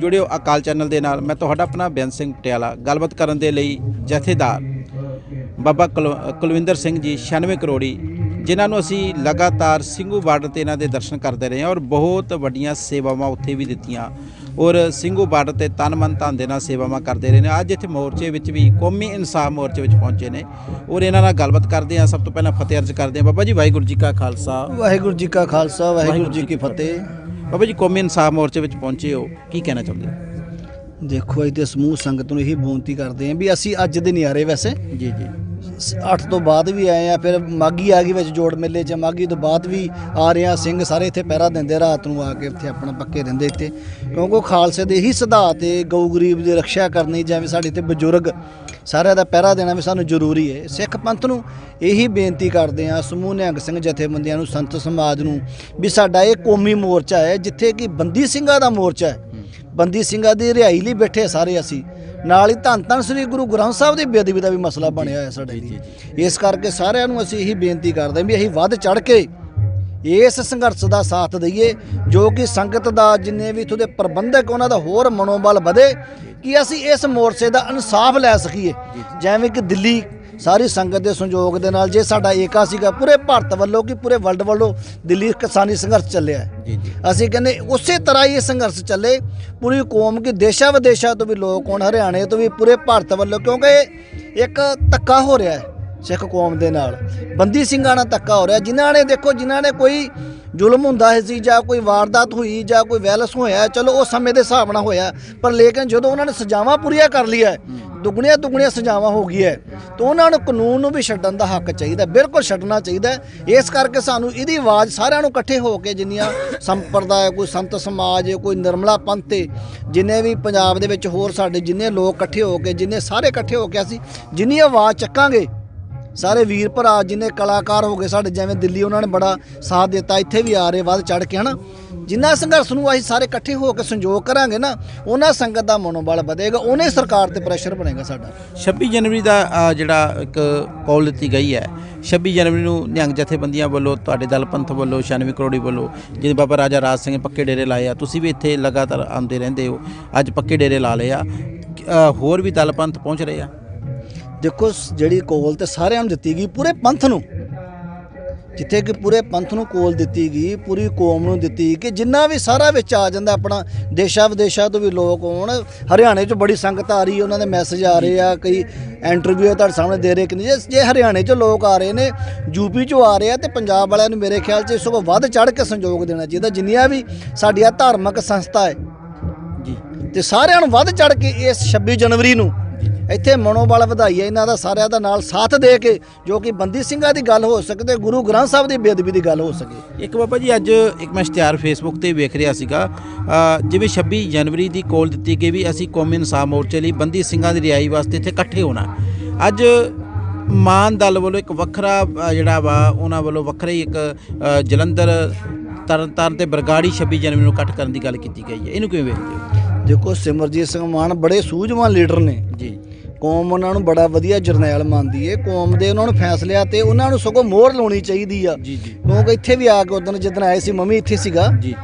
ਜੁੜਿਓ ਅਕਾਲ channel ਦੇ ਨਾਲ। ਮੈਂ ਤੁਹਾਡਾ ਆਪਣਾ ਬੇਅੰਤ ਸਿੰਘ ਪਟਿਆਲਾ। ਗੱਲਬਾਤ ਕਰਨ ਦੇ ਲਈ ਜਥੇਦਾਰ ਬਾਬਾ ਕੁਲ- ਕੁਲਵਿੰਦਰ ਸਿੰਘ ਜੀ 96 ਕਰੋੜੀ ਜਿਨ੍ਹਾਂ ਨੂੰ ਅਸੀਂ ਲਗਾਤਾਰ ਸਿੰਘੂ ਬਾਰਡਰ ਤੇ ਇਹਨਾਂ ਦੇ ਦਰਸ਼ਨ ਕਰਦੇ ਰਹੇ ਹਾਂ ਔਰ ਬਹੁਤ ਵੱਡੀਆਂ ਸੇਵਾਵਾਂ ਉੱਥੇ ਵੀ ਦਿੱਤੀਆਂ। ਔਰ ਸਿੰਘੂ ਬਾਰਡਰ ਤੇ ਤਨ ਮਨ ਧਨ ਦੇ ਨਾਲ ਸੇਵਾਵਾਂ ਕਰਦੇ ਰਹੇ ਨੇ। ਅੱਜ ਇੱਥੇ ਮੋਰਚੇ ਵਿੱਚ ਵੀ ਕੌਮੀ ਇਨਸਾਫ ਮੋਰਚੇ ਵਿੱਚ ਪਹੁੰਚੇ ਨੇ ਔਰ ਇਹਨਾਂ ਨਾਲ ਗੱਲਬਾਤ ਕਰਦੇ ਹਾਂ। ਸਭ ਤੋਂ ਪਹਿਲਾਂ ਫਤਿਹ ਅਰਜ਼ ਕਰਦੇ ਹਾਂ। ਬਾਬਾ ਜੀ ਵਾਹਿਗੁਰੂ ਜੀ ਕਾ ਖਾਲਸਾ। ਵਾਹਿਗੁਰੂ ਜੀ ਕਾ ਖਾਲਸਾ ਵਾਹਿਗੁਰੂ ਜੀ ਕੀ ਫਤਿਹ। ਬਾਬਾ ਜੀ ਕੌਮੀ ਇਨਸਾਫ ਮੋਰਚੇ ਵਿੱਚ ਪਹੁੰਚੇ ਹੋ ਕੀ ਕਹਿਣਾ ਚਾਹੁੰਦੇ ਹੋ? ਦੇਖੋ ਅੱਜ ਦੇ ਸਮੂਹ ਸੰਗਤ ਨੂੰ ਇਹੀ ਬੇਨਤੀ ਕਰਦੇ ਆਂ ਵੀ ਅਸੀਂ ਅੱਜ ਦੇ ਨਿਆਰੇ ਵੈਸੇ ਜੀ ਜੀ। 8 ਤੋਂ ਬਾਅਦ ਵੀ ਆਏ ਆ ਫਿਰ ਮਾਗੀ ਆ ਗਈ ਵਿੱਚ ਜੋੜ ਮੇਲੇ 'ਚ ਮਾਗੀ ਤੋਂ ਬਾਅਦ ਵੀ ਆ ਰਹੇ ਆ ਸਿੰਘ ਸਾਰੇ ਇੱਥੇ ਪਹਿਰਾ ਦਿੰਦੇ ਰਾਤ ਨੂੰ ਆ ਕੇ ਇੱਥੇ ਆਪਣਾ ਪੱਕੇ ਰਹਿੰਦੇ ਇੱਥੇ। ਕਿਉਂਕਿ ਖਾਲਸੇ ਦੇ ਇਹੀ ਸਿਧਾਂਤ ਏ ਗਊ ਗਰੀਬ ਦੀ ਰੱਖਿਆ ਕਰਨੀ ਜਿਵੇਂ ਸਾਡੇ ਇੱਥੇ ਬਜ਼ੁਰਗ ਸਾਰਿਆਂ ਦਾ ਪਹਿਰਾ ਦੇਣਾ ਵੀ ਸਾਨੂੰ ਜ਼ਰੂਰੀ ਹੈ ਸਿੱਖ ਪੰਥ ਨੂੰ ਇਹੀ ਬੇਨਤੀ ਕਰਦੇ ਆ ਸਮੂਹ ਨਿਹੰਗ ਸਿੰਘ ਜਥੇਬੰਦੀਆਂ ਨੂੰ ਸੰਤ ਸਮਾਜ ਨੂੰ ਵੀ ਸਾਡਾ ਇਹ ਕੌਮੀ ਮੋਰਚਾ ਹੈ ਜਿੱਥੇ ਕਿ ਬੰਦੀ ਸਿੰਘਾਂ ਦਾ ਮੋਰਚਾ ਹੈ। ਬੰਦੀ ਸਿੰਘਾਂ ਦੀ ਰਿਹਾਈ ਲਈ ਬੈਠੇ ਸਾਰੇ ਅਸੀਂ। ਨਾਲ ਹੀ ਧੰਨ ਧੰਨ ਸ੍ਰੀ ਗੁਰੂ ਗ੍ਰੰਥ ਸਾਹਿਬ ਦੀ ਬੇਅਦਬੀ ਦਾ ਵੀ ਮਸਲਾ ਬਣਿਆ ਹੋਇਆ ਸਾਡੇ ਲਈ। ਇਸ ਕਰਕੇ ਸਾਰਿਆਂ ਨੂੰ ਅਸੀਂ ਇਹੀ ਬੇਨਤੀ ਕਰਦੇ ਹਾਂ ਵੀ ਅਸੀਂ ਵੱਧ ਚੜ ਕੇ ਇਸ ਸੰਘਰਸ਼ ਦਾ ਸਾਥ ਦਈਏ ਜੋ ਕਿ ਸੰਗਤ ਦਾ ਜਿੰਨੇ ਵੀ ਇਥੋਂ ਦੇ ਪ੍ਰਬੰਧਕ ਉਹਨਾਂ ਦਾ ਹੋਰ ਮਨੋਬਲ ਵਧੇ ਕਿ ਅਸੀਂ ਇਸ ਮੋਰਚੇ ਦਾ ਇਨਸਾਫ ਲੈ ਸਕੀਏ। ਜਿਵੇਂ ਕਿ ਦਿੱਲੀ ਸਾਰੀ ਸੰਗਤ ਦੇ ਸੰਯੋਗ ਦੇ ਨਾਲ ਜੇ ਸਾਡਾ ਏਕਾ ਸੀਗਾ ਪੂਰੇ ਭਾਰਤ ਵੱਲੋਂ ਕਿ ਪੂਰੇ ਵਰਲਡ ਵੱਲੋਂ ਦਿੱਲੀ ਕਿਸਾਨੀ ਸੰਘਰਸ਼ ਚੱਲਿਆ ਜੀ ਜੀ। ਅਸੀਂ ਕਹਿੰਦੇ ਉਸੇ ਤਰ੍ਹਾਂ ਹੀ ਇਹ ਸੰਘਰਸ਼ ਚੱਲੇ। ਪੂਰੀ ਕੌਮ ਕਿ ਦੇਸ਼ਾਂ ਵਿਦੇਸ਼ਾਂ ਤੋਂ ਵੀ ਲੋਕ ਹੋਣ ਹਰਿਆਣੇ ਤੋਂ ਵੀ ਪੂਰੇ ਭਾਰਤ ਵੱਲੋਂ ਕਿਉਂਕਿ ਇੱਕ ਧੱਕਾ ਹੋ ਰਿਹਾ ਹੈ। ਸਿੱਖ ਕੌਮ ਦੇ ਨਾਲ। ਬੰਦੀ ਸਿੰਘਾਂ ਨਾਲ ਧੱਕਾ ਹੋ ਰਿਹਾ। ਜਿਨ੍ਹਾਂ ਨੇ ਦੇਖੋ ਜਿਨ੍ਹਾਂ ਨੇ ਕੋਈ ਜ਼ੁਲਮ ਹੁੰਦਾ ਹੈ ਸੀ ਜਾਂ ਕੋਈ ਵਾਰਦਾਤ ਹੋਈ ਜਾਂ ਕੋਈ ਵੈਲਸ ਹੋਇਆ ਚਲੋ ਉਹ ਸਮੇਂ ਦੇ ਹਿਸਾਬ ਨਾਲ ਹੋਇਆ। ਪਰ ਲੇਕਿਨ ਜਦੋਂ ਉਹਨਾਂ ਨੇ ਸਜ਼ਾਵਾਂ ਪੂਰੀਆਂ ਕਰ ਲਿਆ ਹੈ, ਦੁੱਗਣੀਆਂ ਦੁੱਗਣੀਆਂ ਸਜ਼ਾਵਾਂ ਹੋ ਗਈ ਹੈ, ਤਾਂ ਉਹਨਾਂ ਨੂੰ ਕਾਨੂੰਨ ਨੂੰ ਵੀ ਛੱਡਣ ਦਾ ਹੱਕ ਚਾਹੀਦਾ ਬਿਲਕੁਲ ਛੱਡਣਾ ਚਾਹੀਦਾ ਇਸ ਕਰਕੇ ਸਾਨੂੰ ਇਹਦੀ ਆਵਾਜ਼ ਸਾਰਿਆਂ ਨੂੰ ਇਕੱਠੇ ਹੋ ਕੇ ਜਿੰਨੀਆਂ ਸੰਪਰਦਾਇ ਕੋਈ ਸੰਤ ਸਮਾਜ ਕੋਈ ਨਿਰਮਲਾ ਪੰਥ ਏ, ਜਿੰਨੇ ਵੀ ਪੰਜਾਬ ਦੇ ਵਿੱਚ ਹੋਰ ਸਾਡੇ ਜਿੰਨੇ ਲੋਕ ਇਕੱਠੇ ਹੋ ਕੇ ਜਿੰਨੇ ਸਾਰੇ ਇਕੱਠੇ ਹੋ ਕੇ ਅਸੀਂ ਜਿੰਨੀ ਆਵਾਜ਼ ਚੱਕਾਂਗੇ ਸਾਰੇ ਵੀਰ ਭਰਾ ਜਿੰਨੇ ਕਲਾਕਾਰ ਹੋ ਗਏ ਸਾਡੇ, ਜਿਵੇਂ ਦਿੱਲੀ ਉਹਨਾਂ ਨੇ ਬੜਾ ਸਾਥ ਦਿੱਤਾ, ਇੱਥੇ ਵੀ ਆ ਰਹੇ, ਵੱਧ ਚੜ ਕੇ, ਹਨਾ? ਜਿੰਨਾ ਸੰਘਰਸ਼ ਨੂੰ ਅਸੀਂ ਸਾਰੇ ਇਕੱਠੇ ਹੋ ਕੇ ਸੰਯੋਗ ਕਰਾਂਗੇ ਨਾ, ਉਹਨਾਂ ਸੰਗਤ ਦਾ ਮਨੋਬਲ ਵਧੇਗਾ, ਉਹਨੇ ਸਰਕਾਰ ਤੇ ਪ੍ਰੈਸ਼ਰ ਬਣੇਗਾ ਸਾਡਾ। 26 ਜਨਵਰੀ ਦਾ ਜਿਹੜਾ ਇੱਕ ਕੌਲ ਦਿੱਤੀ ਗਈ ਹੈ 26 ਜਨਵਰੀ ਨੂੰ ਨਿਹੰਗ ਜਥੇਬੰਦੀਆਂ ਵੱਲੋਂ, ਤੁਹਾਡੇ ਦਲ ਪੰਥ ਵੱਲੋਂ 96 ਕਰੋੜੀ ਵੱਲੋਂ ਜਿਹਦੇ ਬਾਬਾ ਰਾਜਾ ਰਾਜ ਸਿੰਘ ਪੱਕੇ ਡੇਰੇ ਲਾਏ ਆ, ਤੁਸੀਂ ਵੀ ਇੱਥੇ ਲਗਾਤਾਰ ਆਉਂਦੇ ਰਹਿੰਦੇ ਹੋ, ਅੱਜ ਪੱਕੇ ਡੇਰੇ ਲਾ ਲਏ ਆ ਹੋਰ ਵੀ ਦਲ ਪੰਥ ਪਹੁੰਚ ਰਹੇ ਆ? ਦੇਖੋ ਜਿਹੜੀ ਕੋਲ ਤੇ ਸਾਰਿਆਂ ਨੂੰ ਦਿੱਤੀ ਗਈ ਪੂਰੇ ਪੰਥ ਨੂੰ। ਜਿੱਥੇ ਕਿ ਪੂਰੇ ਪੰਥ ਨੂੰ ਕੋਲ ਦਿੱਤੀ ਗਈ ਪੂਰੀ ਕੌਮ ਨੂੰ ਦਿੱਤੀ ਕਿ ਜਿੰਨਾ ਵੀ ਸਾਰਾ ਵਿੱਚ ਆ ਜਾਂਦਾ ਆਪਣਾ ਦੇਸ਼ਾਂ ਵਿਦੇਸ਼ਾਂ ਤੋਂ ਵੀ ਲੋਕ ਆਉਣ ਹਰਿਆਣੇ 'ਚ ਬੜੀ ਸੰਗਤ ਆ ਰਹੀ ਹੈ ਉਹਨਾਂ ਦੇ ਮੈਸੇਜ ਆ ਰਹੇ ਆ ਕਈ ਇੰਟਰਵਿਊ ਤੁਹਾਡੇ ਸਾਹਮਣੇ ਦੇ ਰਹੇ ਕਿ ਜੇ ਹਰਿਆਣੇ 'ਚ ਲੋਕ ਆ ਰਹੇ ਨੇ ਯੂਪੀ 'ਚੋਂ ਆ ਰਹੇ ਆ ਤੇ ਪੰਜਾਬ ਵਾਲਿਆਂ ਨੂੰ ਮੇਰੇ ਖਿਆਲ 'ਚ ਇਸ ਤੋਂ ਵੱਧ ਚੜ ਕੇ ਸੰਯੋਗ ਦੇਣਾ ਚਾਹੀਦਾ ਜਿੰਨੀਆਂ ਵੀ ਸਾਡੀਆਂ ਧਾਰਮਿਕ ਸੰਸਥਾ ਹੈ। ਜੀ। ਤੇ ਸਾਰਿਆਂ ਨੂੰ ਵੱਧ ਚੜ ਕੇ ਇਸ 26 ਜਨਵਰੀ ਨੂੰ ਇੱਥੇ ਮਨੋਬਲ ਵਧਾਈਏ ਇਹਨਾਂ ਦਾ ਸਾਰਿਆਂ ਦਾ ਨਾਲ ਸਾਥ ਦੇ ਕੇ ਜੋ ਕਿ ਬੰਦੀ ਸਿੰਘਾਂ ਦੀ ਗੱਲ ਹੋ ਸਕੇ ਗੁਰੂ ਗ੍ਰੰਥ ਸਾਹਿਬ ਦੀ ਬੇਅਦਬੀ ਦੀ ਗੱਲ ਹੋ ਸਕੇ। ਇੱਕ ਬਾਬਾ ਜੀ ਅੱਜ ਇੱਕ ਮੈਂ ਇਸ਼ਤਿਹਾਰ ਫੇਸਬੁੱਕ ਤੇ ਵੇਖ ਰਿਹਾ ਸੀਗਾ। ਜਿਵੇਂ 26 ਜਨਵਰੀ ਦੀ ਕੋਲ ਦਿੱਤੀ ਗਈ ਵੀ ਅਸੀਂ ਕੌਮੀ ਇਨਸਾਫ ਮੋਰਚੇ ਲਈ ਬੰਦੀ ਸਿੰਘਾਂ ਦੀ ਰਿਹਾਈ ਵਾਸਤੇ ਇੱਥੇ ਇਕੱਠੇ ਹੋਣਾ। ਅੱਜ ਮਾਨ ਦਲ ਵੱਲੋਂ ਇੱਕ ਵੱਖਰਾ ਜਿਹੜਾ ਵਾ ਉਹਨਾਂ ਵੱਲੋਂ ਵੱਖਰਾ ਹੀ ਇੱਕ ਅ, ਜਲੰਧਰ ਤਰਨਤਾਰਨ ਤੇ ਬਰਗਾੜੀ 26 ਜਨਵਰੀ ਨੂੰ ਇਕੱਠ ਕਰਨ ਦੀ ਗੱਲ ਕੀਤੀ ਗਈ ਹੈ। ਇਹਨੂੰ ਕਿਵੇਂ ਵੇਖਦੇ ਹੋ? ਦੇਖੋ ਸਿਮਰਜੀਤ ਸਿੰਘ ਮਾਨ ਬੜੇ ਸੂਝਵਾਨ ਲੀਡਰ ਨੇ। ਜੀ। ਕੌਮ ਉਹਨਾਂ ਨੂੰ ਬੜਾ ਵਧੀਆ ਜਰਨੈਲ ਮੰਨਦੀ ਏ। ਕੌਮ ਦੇ ਉਹਨਾਂ ਨੂੰ ਫੈਸਲਿਆਂ ਤੇ ਉਹਨਾਂ ਨੂੰ ਸਗੋਂ ਮੋਹਰ ਲਾਉਣੀ ਚਾਹੀਦੀ ਆ। ਜੀ ਜੀ। ਕਿਉਂਕਿ ਇੱਥੇ ਵੀ ਆ ਕੇ ਉਦੋਂ ਜਿੱਦਣ ਆਏ ਸੀ ਮੰਮੀ ਇੱਥੇ ਸੀਗਾ। ਜੀ।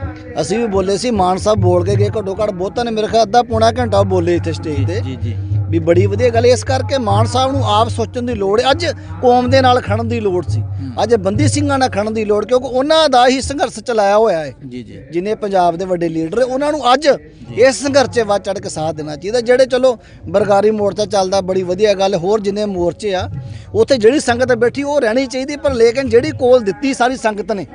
ਅਸੀਂ ਵੀ ਬੋਲੇ ਸੀ ਮਾਨ ਸਾਹਿਬ ਬੋਲ ਕੇ ਗਏ ਘੱਟੋ ਘੱਟ ਬਹੁਤਾਂ ਨੇ ਮੇਰੇ ਖਿਆਲ ਅੱਧਾ ਪੌਣਾ ਘੰਟਾ ਬੋਲੇ ਇੱਥੇ ਸਟੇਜ ਤੇ। ਜੀ ਜੀ। ਵੀ ਬੜੀ ਵਧੀਆ ਗੱਲ। ਇਸ ਕਰਕੇ ਮਾਨ ਸਾਹਿਬ ਨੂੰ ਆਪ ਸੋਚਣ ਦੀ ਲੋੜ ਹੈ। ਅੱਜ ਕੌਮ ਦੇ ਨਾਲ ਖੜਨ ਦੀ ਲੋੜ ਸੀ। ਅੱਜ ਬੰਦੀ ਸਿੰਘਾਂ ਨਾਲ ਖੜਨ ਦੀ ਲੋੜ ਕਿਉਂਕਿ ਉਹਨਾਂ ਦਾ ਹੀ ਸੰਘਰਸ਼ ਚਲਾਇਆ ਹੋਇਆ ਹੈ। ਜੀ ਜੀ। ਜਿਨੇ ਪੰਜਾਬ ਦੇ ਵੱਡੇ ਲੀਡਰ ਉਹਨਾਂ ਨੂੰ ਅੱਜ ਇਸ ਸੰਘਰਸ਼ 'ਚ ਵੱਧ ਚੜ ਕੇ ਸਾਥ ਦੇਣਾ ਚਾਹੀਦਾ। ਜਿਹੜੇ ਚਲੋ ਬਰਗਾਰੀ ਮੋਰਚਾ ਚੱਲਦਾ ਬੜੀ ਵਧੀਆ ਗੱਲ ਹੋਰ ਜਿੰਨੇ ਮੋਰਚੇ ਆ ਉੱਥੇ ਜਿਹੜੀ ਸੰਗਤ ਬੈਠੀ ਉਹ ਰਹਿਣੀ ਚਾਹੀਦੀ ਪਰ ਲੇਕਿਨ ਜਿਹੜੀ ਕੋਲ ਦਿੱਤੀ ਸਾਰੀ ਸੰਗਤ ਨੇ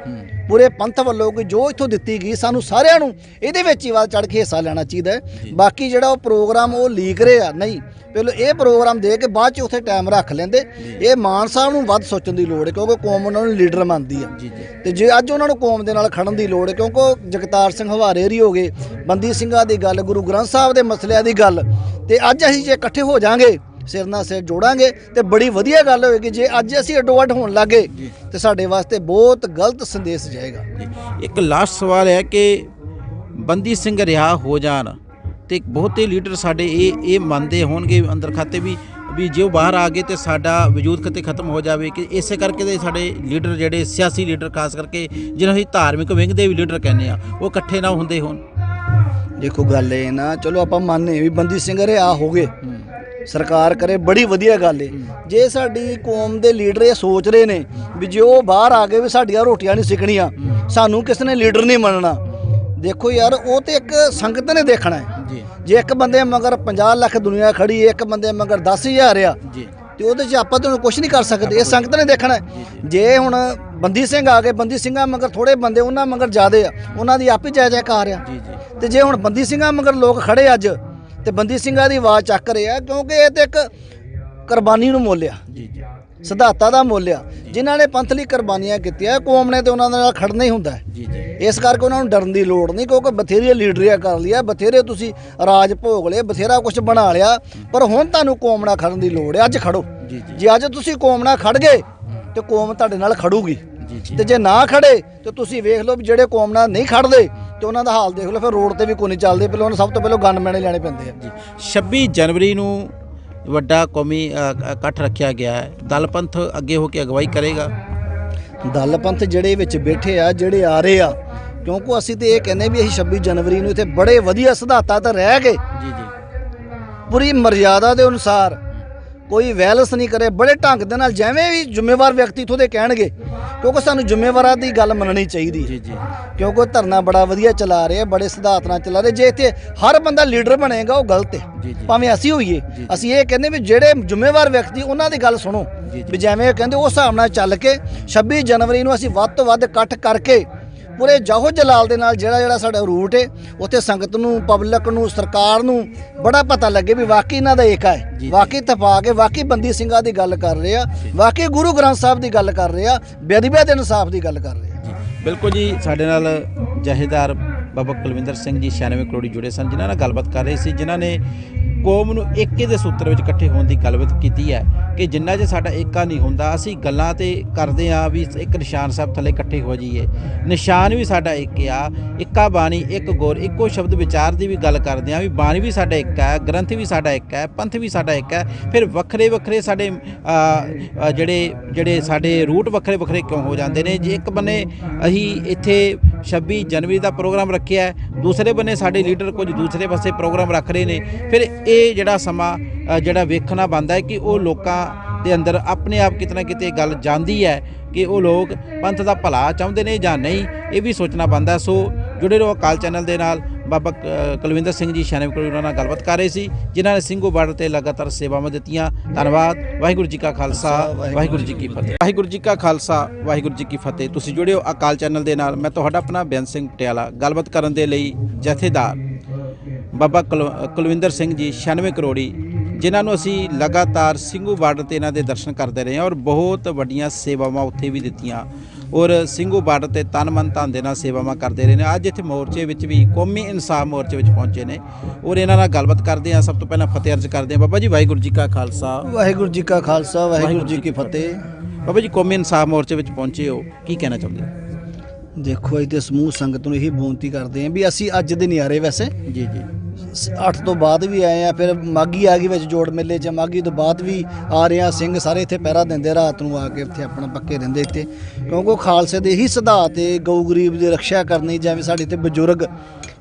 ਪੂਰੇ ਪੰਥ ਵੱਲੋਂ ਕਿ ਜੋ ਇੱਥੋਂ ਦਿੱਤੀ ਗਈ ਸਾਨੂੰ ਸਾਰਿਆਂ ਨੂੰ ਇਹਦੇ ਵਿੱਚ ਹੀ ਵੱਧ ਚੜ ਕੇ ਹਿੱਸਾ ਲੈਣਾ ਚਾਹੀਦਾ ਹੈ। ਬਾਕੀ ਜਿਹੜਾ ਉਹ ਪ੍ਰੋਗਰਾਮ ਉਹ ਲੀਕ ਰਿਹਾ ਨਹੀਂ ਪਹਿਲਾਂ ਇਹ ਪ੍ਰੋਗਰਾਮ ਦੇ ਕੇ ਬਾਅਦ ਚ ਉੱਥੇ ਟਾਈਮ ਰੱਖ ਲੈਂਦੇ। ਇਹ ਮਾਨ ਸਾਹਿਬ ਨੂੰ ਵੱਧ ਸੋਚਣ ਦੀ ਲੋੜ ਹੈ ਕਿਉਂਕਿ ਕੌਮ ਉਹਨਾਂ ਨੂੰ ਲੀਡਰ ਮੰਨਦੀ ਆ। ਜੀ ਜੀ। ਤੇ ਜੇ ਅੱਜ ਉਹਨਾਂ ਨੂੰ ਕੌਮ ਦੇ ਨਾਲ ਖੜਨ ਦੀ ਲੋੜ ਹੈ ਕਿਉਂਕਿ ਜਗਤਾਰ ਸਿੰਘ ਹਵਾਰੇਰੀ ਹੋ ਗਏ ਬੰਦੀ ਸਿੰਘਾਂ ਦੀ ਗੱਲ ਗੁਰੂ ਗ੍ਰੰਥ ਸਾਹਿਬ ਦੇ ਮਸਲਿਆਂ ਦੀ ਗੱਲ ਤੇ ਅੱਜ ਅਸੀਂ ਜੇ ਇਕੱਠੇ ਹੋ ਜਾਾਂਗੇ ਸਿਰ ਨਾਲ ਸਿਰ ਜੋੜਾਂਗੇ ਤੇ ਬੜੀ ਵਧੀਆ ਗੱਲ ਹੋਏਗੀ। ਜੇ ਅੱਜ ਅਸੀਂ ਅੱਡੋ ਅੱਡ ਹੋਣ ਲੱਗੇ ਤੇ ਸਾਡੇ ਵਾਸਤੇ ਬਹੁਤ ਗਲਤ ਸੰਦੇਸ਼ ਜਾਏਗਾ। ਇੱਕ ਲਾਸਟ ਸਵਾਲ ਹੈ ਕਿ ਬੰਦੀ ਸਿੰਘ ਰਿਹਾ ਹੋ ਜਾਣ ਤੇ ਬਹੁਤੇ ਲੀਡਰ ਸਾਡੇ ਇਹ ਇਹ ਮੰਨਦੇ ਹੋਣਗੇ ਅੰਦਰ ਖਾਤੇ ਵੀ ਵੀ ਜੇ ਉਹ ਬਾਹਰ ਆ ਗਏ ਤੇ ਸਾਡਾ ਵਜੂਦ ਕਿਤੇ ਖਤਮ ਹੋ ਜਾਵੇ ਕਿ ਇਸੇ ਕਰਕੇ ਤੇ ਸਾਡੇ ਲੀਡਰ ਜਿਹੜੇ ਸਿਆਸੀ ਲੀਡਰ ਖਾਸ ਕਰਕੇ ਜਿਹਨਾਂ ਅਸੀਂ ਧਾਰਮਿਕ ਵਿੰਗ ਦੇ ਵੀ ਲੀਡਰ ਕਹਿੰਦੇ ਆ ਉਹ ਇਕੱਠੇ ਨਾ ਹੁੰਦੇ ਹੋਣ। ਦੇਖੋ ਗੱਲ ਇਹ ਨਾ ਚਲੋ ਆਪਾਂ ਮੰਨਦੇ ਵੀ ਬੰਦੀ ਸਿੰਘ ਰਿਆ ਹੋ ਗਏ। ਸਰਕਾਰ ਕਰੇ ਬੜੀ ਵਧੀਆ ਗੱਲ ਏ। ਜੇ ਸਾਡੀ ਕੌਮ ਦੇ ਲੀਡਰ ਇਹ ਸੋਚ ਰਹੇ ਨੇ ਵੀ ਜੇ ਉਹ ਬਾਹਰ ਆ ਗਏ ਵੀ ਸਾਡੀਆਂ ਰੋਟੀਆਂ ਨਹੀਂ ਸਿਕਣੀਆਂ ਸਾਨੂੰ ਕਿਸ ਨੇ ਲੀਡਰ ਨਹੀਂ ਮੰਨਣਾ। ਦੇਖੋ ਯਾਰ ਉਹ ਤੇ ਇੱਕ ਸੰਗਤ ਨੇ ਦੇਖਣਾ ਹੈ। ਜੀ। ਇੱਕ ਬੰਦੇ ਮਗਰ 50 ਲੱਖ ਦੁਨੀਆ ਖੜੀ ਇੱਕ ਬੰਦੇ ਮਗਰ 10000 ਆ ਤੇ ਉਹਦੇ 'ਚ ਆਪਾਂ ਤਾਂ ਕੁਝ ਨਹੀਂ ਕਰ ਸਕਦੇ। ਇਹ ਸੰਗਤ ਨੇ ਦੇਖਣਾ। ਜੇ ਹੁਣ ਬੰਦੀ ਸਿੰਘ ਆ ਗਏ ਬੰਦੀ ਸਿੰਘਾਂ ਮਗਰ ਥੋੜੇ ਬੰਦੇ ਉਹਨਾਂ ਮਗਰ ਜ਼ਿਆਦੇ ਆ ਉਹਨਾਂ ਦੀ ਆਪੇ ਜੈ ਜੈਕਾਰ ਆ। ਜੀ। ਤੇ ਜੇ ਹੁਣ ਬੰਦੀ ਸਿੰਘਾਂ ਮਗਰ ਲੋਕ ਖੜੇ ਅੱਜ ਤੇ ਬੰਦੀ ਸਿੰਘਾਂ ਦੀ ਆਵਾਜ਼ ਚੱਕ ਰਹੇ ਆ ਕਿਉਂਕਿ ਇਹ ਤੇ ਇੱਕ ਕੁਰਬਾਨੀ ਨੂੰ ਮੋਲਿਆ। ਜੀ ਜੀ। ਸਿਧਾਂਤਾਂ ਦਾ ਮੁੱਲ ਆ ਜਿਨ੍ਹਾਂ ਨੇ ਪੰਥ ਲਈ ਕੁਰਬਾਨੀਆਂ ਕੀਤੀਆਂ ਕੌਮ ਨੇ ਤੇ ਉਹਨਾਂ ਦੇ ਨਾਲ ਖੜਨਾ ਹੀ ਹੁੰਦਾ ਜੀ ਜੀ। ਇਸ ਕਰਕੇ ਉਹਨਾਂ ਨੂੰ ਡਰਨ ਦੀ ਲੋੜ ਨਹੀਂ ਕਿਉਂਕਿ ਬਥੇਰੀਆਂ ਲੀਡਰੀਆਂ ਕਰ ਲਿਆ ਬਥੇਰੇ ਤੁਸੀਂ ਰਾਜ ਭੋਗ ਲਏ ਬਥੇਰਾ ਕੁਝ ਬਣਾ ਲਿਆ ਪਰ ਹੁਣ ਤੁਹਾਨੂੰ ਕੌਮ ਨਾਲ ਖੜਨ ਦੀ ਲੋੜ ਹੈ ਅੱਜ ਖੜੋ। ਜੀ ਜੀ। ਜੇ ਅੱਜ ਤੁਸੀਂ ਕੌਮ ਨਾਲ ਖੜ ਗਏ ਤੇ ਕੌਮ ਤੁਹਾਡੇ ਨਾਲ ਖੜੂਗੀ। ਜੀ ਜੀ। ਤੇ ਜੇ ਨਾ ਖੜੇ ਤੇ ਤੁਸੀਂ ਵੇਖ ਲਓ ਵੀ ਜਿਹੜੇ ਕੌਮ ਨਾਲ ਨਹੀਂ ਖੜਦੇ ਤੇ ਉਹਨਾਂ ਦਾ ਹਾਲ ਦੇਖ ਲਓ ਫਿਰ ਰੋਡ ਤੇ ਵੀ ਕੋਈ ਨਹੀਂ ਚੱਲਦੇ ਪਹਿਲਾਂ ਉਹਨਾਂ ਸਭ ਤੋਂ ਪਹਿਲਾਂ ਗਨ ਮੈਣੇ ਲੈਣੇ ਪੈਂਦੇ ਆ। ਜੀ 26 ਜਨਵਰੀ ਨੂੰ ਵੱਡਾ ਕੌਮੀ ਇਕੱਠ ਰੱਖਿਆ ਗਿਆ ਹੈ। ਦਲ ਪੰਥ ਅੱਗੇ ਹੋ ਕੇ ਅਗਵਾਈ ਕਰੇਗਾ। ਦਲ ਪੰਥ ਜਿਹੜੇ ਵਿੱਚ ਬੈਠੇ ਆ ਜਿਹੜੇ ਆ ਰਹੇ ਆ ਕਿਉਂਕਿ ਅਸੀਂ ਤੇ ਇਹ ਕਹਿੰਦੇ ਵੀ ਅਸੀਂ 26 ਜਨਵਰੀ ਨੂੰ ਇੱਥੇ ਬੜੇ ਵਧੀਆ ਸਿਧਾਂਤਾਂ ਤੇ ਰਹਿ ਕੇ ਜੀ ਜੀ। ਪੂਰੀ ਮਰਜ਼ਾਦਾ ਦੇ ਅਨੁਸਾਰ ਕੋਈ ਵੈਲਸ ਨਹੀਂ ਕਰੇ ਬੜੇ ਢੰਗ ਦੇ ਨਾਲ ਜਿਵੇਂ ਵੀ ਜ਼ਿੰਮੇਵਾਰ ਵਿਅਕਤੀ ਇਥੋਂ ਦੇ ਕਹਿਣਗੇ ਕਿਉਂਕਿ ਸਾਨੂੰ ਜ਼ਿੰਮੇਵਾਰਾਂ ਦੀ ਗੱਲ ਮੰਨਣੀ ਚਾਹੀਦੀ ਜੀ ਜੀ ਕਿਉਂਕਿ ਉਹ ਧਰਨਾ ਬੜਾ ਵਧੀਆ ਚਲਾ ਰਹੇ ਆ ਬੜੇ ਸਿਧਾਂਤ ਨਾਲ ਚਲਾ ਰਹੇ ਜੇ ਇੱਥੇ ਹਰ ਬੰਦਾ ਲੀਡਰ ਬਣੇਗਾ ਉਹ ਗਲਤ ਹੈ। ਭਾਵੇਂ ਅਸੀਂ ਹੋਈਏ। ਅਸੀਂ ਇਹ ਕਹਿੰਦੇ ਵੀ ਜਿਹੜੇ ਜ਼ਿੰਮੇਵਾਰ ਵਿਅਕਤੀ ਉਹਨਾਂ ਦੀ ਗੱਲ ਸੁਣੋ। ਵੀ ਜਿਵੇਂ ਉਹ ਕਹਿੰਦੇ ਉਸ ਹਿਸਾਬ ਨਾਲ ਚੱਲ ਕੇ 26 ਜਨਵਰੀ ਨੂੰ ਅਸੀਂ ਵੱਧ ਤੋਂ ਵੱਧ ਇਕੱਠ ਕਰਕੇ ਪੂਰੇ ਜਾਹੋ ਜਲਾਲ ਦੇ ਨਾਲ ਜਿਹੜਾ ਜਿਹੜਾ ਸਾਡਾ ਰੂਟ ਹੈ ਉੱਥੇ ਸੰਗਤ ਨੂੰ ਪਬਲਿਕ ਨੂੰ ਸਰਕਾਰ ਨੂੰ ਬੜਾ ਪਤਾ ਲੱਗੇ ਵੀ ਵਾਕਈ ਇਹਨਾਂ ਦਾ ਏਕਾ ਹੈ। ਵਾਕਈ ਤਪਾ ਕੇ ਵਾਕਈ ਬੰਦੀ ਸਿੰਘਾਂ ਦੀ ਗੱਲ ਕਰ ਰਹੇ ਆ ਵਾਕਈ ਗੁਰੂ ਗ੍ਰੰਥ ਸਾਹਿਬ ਦੀ ਗੱਲ ਕਰ ਰਹੇ ਆ ਬੇਅਦਬੀਆਂ ਦੇ ਇਨਸਾਫ ਦੀ ਗੱਲ ਕਰ ਰਹੇ ਆ ਬਿਲਕੁਲ ਜੀ ਸਾਡੇ ਨਾਲ ਜਹੇਦਾਰ ਬਾਬਾ ਕੁਲਵਿੰਦਰ ਸਿੰਘ ਜੀ 96 ਕਰੋੜੀ ਜੁੜੇ ਸਨ, ਜਿਨ੍ਹਾਂ ਨਾਲ ਗੱਲਬਾਤ ਕਰ ਰਹੇ ਸੀ, ਜਿਨ੍ਹਾਂ ਨੇ ਕੌਮ ਨੂੰ ਏਕੇ ਦੇ ਸੂਤਰ ਵਿੱਚ ਇਕੱਠੇ ਹੋਣ ਦੀ ਗੱਲਬਾਤ ਕੀਤੀ ਹੈ ਕਿ ਜਿੰਨਾ ਜੇ ਸਾਡਾ ਏਕਾ ਨਹੀਂ ਹੁੰਦਾ, ਅਸੀਂ ਗੱਲਾਂ ਤੇ ਕਰਦੇ ਆ ਵੀ ਇੱਕ ਨਿਸ਼ਾਨ ਸਾਹਿਬ ਥੱਲੇ ਇਕੱਠੇ ਹੋ ਜਾਈਏ। ਨਿਸ਼ਾਨ ਵੀ ਸਾਡਾ ਇੱਕ ਆ, ਇੱਕਾ ਬਾਣੀ, ਇੱਕ ਗੁਰ, ਇੱਕੋ ਸ਼ਬਦ ਵਿਚਾਰ ਦੀ ਵੀ ਗੱਲ ਕਰਦੇ ਆ ਵੀ ਬਾਣੀ ਵੀ ਸਾਡਾ ਇੱਕ ਹੈ, ਗ੍ਰੰਥ ਵੀ ਸਾਡਾ ਇੱਕ ਹੈ, ਪੰਥ ਵੀ ਸਾਡਾ ਇੱਕ ਹੈ, ਫਿਰ ਵੱਖਰੇ ਵੱਖਰੇ ਸਾਡੇ ਜਿਹੜੇ ਜਿਹੜੇ ਸਾਡੇ ਰੂਟ ਵੱਖਰੇ ਵੱਖਰੇ ਕਿਉਂ ਹੋ ਜਾਂਦੇ ਨੇ? ਜੇ ਇੱਕ ਬੰਨੇ ਅਸੀਂ ਇੱਥੇ 26 ਜਨਵਰੀ ਦਾ ਪ੍ਰੋਗਰਾਮ ਰੱਖਿਆ ਹੈ, ਦੂਸਰੇ ਬੰਨੇ ਸਾਡੇ ਲੀਡਰ ਕੁਝ ਦੂਸਰੇ ਪਾਸੇ ਪ੍ਰੋਗਰਾਮ ਰੱਖ ਰਹੇ ਨੇ। ਫਿਰ ਇਹ ਜਿਹੜਾ ਸਮਾਂ ਜਿਹੜਾ ਵੇਖਣਾ ਬਣਦਾ ਹੈ ਕਿ ਉਹ ਲੋਕਾਂ ਦੇ ਅੰਦਰ ਆਪਣੇ ਆਪ ਕਿਤਨਾ ਕਿਤੇ ਗੱਲ ਜਾਂਦੀ ਹੈ ਕਿ ਉਹ ਲੋਕ ਪੰਥ ਦਾ ਭਲਾ ਚਾਹੁੰਦੇ ਨੇ ਜਾਂ ਨਹੀਂ ਇਹ ਵੀ ਸੋਚਣਾ ਬਣਦਾ ਸੋ ਜੁੜੇ ਰਹੋ ਅਕਾਲ ਚੈਨਲ ਦੇ ਨਾਲ। ਬਾਬਾ ਕ- ਕੁਲਵਿੰਦਰ ਸਿੰਘ ਜੀ ਸ਼ਾਨਵ ਕੋਲ ਉਹਨਾਂ ਨਾਲ ਗੱਲਬਾਤ ਕਰ ਰਹੇ ਸੀ, ਜਿਨ੍ਹਾਂ ਨੇ ਸਿੰਘੂ ਬਾਰਡਰ ਤੇ ਲਗਾਤਾਰ ਸੇਵਾਵਾਂ ਦਿੱਤੀਆਂ। ਧੰਨਵਾਦ, ਵਾਹਿਗੁਰੂ ਜੀ ਕਾ ਖਾਲਸਾ, ਵਾਹਿਗੁਰੂ ਜੀ ਕੀ ਫਤਿਹ। ਵਾਹਿਗੁਰੂ ਜੀ ਕਾ ਖਾਲਸਾ, ਵਾਹਿਗੁਰੂ ਜੀ ਕੀ ਫਤਿਹ। ਤੁਸੀਂ ਜੁੜਿਓ ਅਕਾਲ ਚੈਨਲ ਦੇ ਨਾਲ, ਮੈਂ ਤੁਹਾਡਾ ਆਪਣਾ ਬੇਅੰਤ ਸਿੰਘ ਪਟਿਆਲਾ। ਗੱਲਬਾਤ ਕਰਨ ਦੇ ਲਈ ਜਥੇਦਾਰ ਬਾਬਾ ਕੁਲ- ਕੁਲਵਿੰਦਰ ਸਿੰਘ ਜੀ 96 ਕਰੋੜੀ, ਜਿਨ੍ਹਾਂ ਨੂੰ ਅਸੀਂ ਲਗਾਤਾਰ ਸਿੰਘੂ ਬਾਰਡਰ ਤੇ ਇਹਨਾਂ ਦੇ ਦਰਸ਼ਨ ਕਰਦੇ ਰਹੇ ਹਾਂ ਔਰ ਬਹੁਤ ਵੱਡੀਆਂ ਸੇਵਾਵਾਂ ਉੱਥੇ ਵੀ ਦਿੱਤੀਆਂ। ਔਰ ਸਿੰਘੂ ਬਾਰਡਰ ਤੇ ਤਨ ਮਨ ਧਨ ਦੇ ਨਾਲ ਸੇਵਾਵਾਂ ਕਰਦੇ ਰਹੇ ਨੇ। ਅੱਜ ਇੱਥੇ ਮੋਰਚੇ ਵਿੱਚ ਵੀ ਕੌਮੀ ਇਨਸਾਫ ਮੋਰਚੇ ਵਿੱਚ ਪਹੁੰਚੇ ਨੇ ਔਰ ਇਹਨਾਂ ਨਾਲ ਗੱਲਬਾਤ ਕਰਦੇ ਹਾਂ। ਸਭ ਤੋਂ ਪਹਿਲਾਂ ਫਤਿਹ ਅਰਜ਼ ਕਰਦੇ ਹਾਂ। ਬਾਬਾ ਜੀ ਵਾਹਿਗੁਰੂ ਜੀ ਕਾ ਖਾਲਸਾ। ਵਾਹਿਗੁਰੂ ਜੀ ਕਾ ਖਾਲਸਾ ਵਾਹਿਗੁਰੂ ਜੀ ਕੀ ਫਤਿਹ। ਬਾਬਾ ਜੀ ਕੌਮੀ ਇਨਸਾਫ ਮੋਰਚੇ ਵਿੱਚ ਪਹੁੰਚੇ ਹੋ। ਕੀ ਕਹਿਣਾ ਚਾਹੁੰਦੇ ਹੋ? ਦੇਖੋ ਅਸੀਂ ਤੇ ਸਮੂਹ ਸੰਗਤ ਨੂੰ ਇਹੀ ਬੇਨਤੀ ਕਰਦੇ ਆਂ ਵੀ ਅਸੀਂ ਅੱਜ ਦੇ ਨਹੀਂ ਆ ਰਹੇ ਵੈਸੇ ਜੀ ਜੀ। 8 ਤੋਂ ਬਾਅਦ ਵੀ ਆਏ ਆ, ਫਿਰ ਮਾਗੀ ਆ ਗਈ ਵਿੱਚ ਜੋੜ ਮੇਲੇ 'ਚ ਮਾਗੀ ਤੋਂ ਬਾਅਦ ਵੀ ਆ ਰਹੇ ਆ, ਸਿੰਘ ਸਾਰੇ ਇੱਥੇ ਪਹਿਰਾ ਦਿੰਦੇ ਰਾਤ ਨੂੰ ਆ ਕੇ ਇੱਥੇ ਆਪਣਾ ਪੱਕੇ ਰਹਿੰਦੇ ਇੱਥੇ। ਕਿਉਂਕਿ ਉਹ ਖਾਲਸੇ ਦੇ ਹੀ ਸਿਧਾਂਤ 'ਤੇ ਗਊ ਗਰੀਬ ਦੀ ਰੱਖਿਆ ਕਰਨੀ, ਜਿਵੇਂ ਸਾਡੇ ਇੱਥੇ ਬਜ਼ੁਰਗ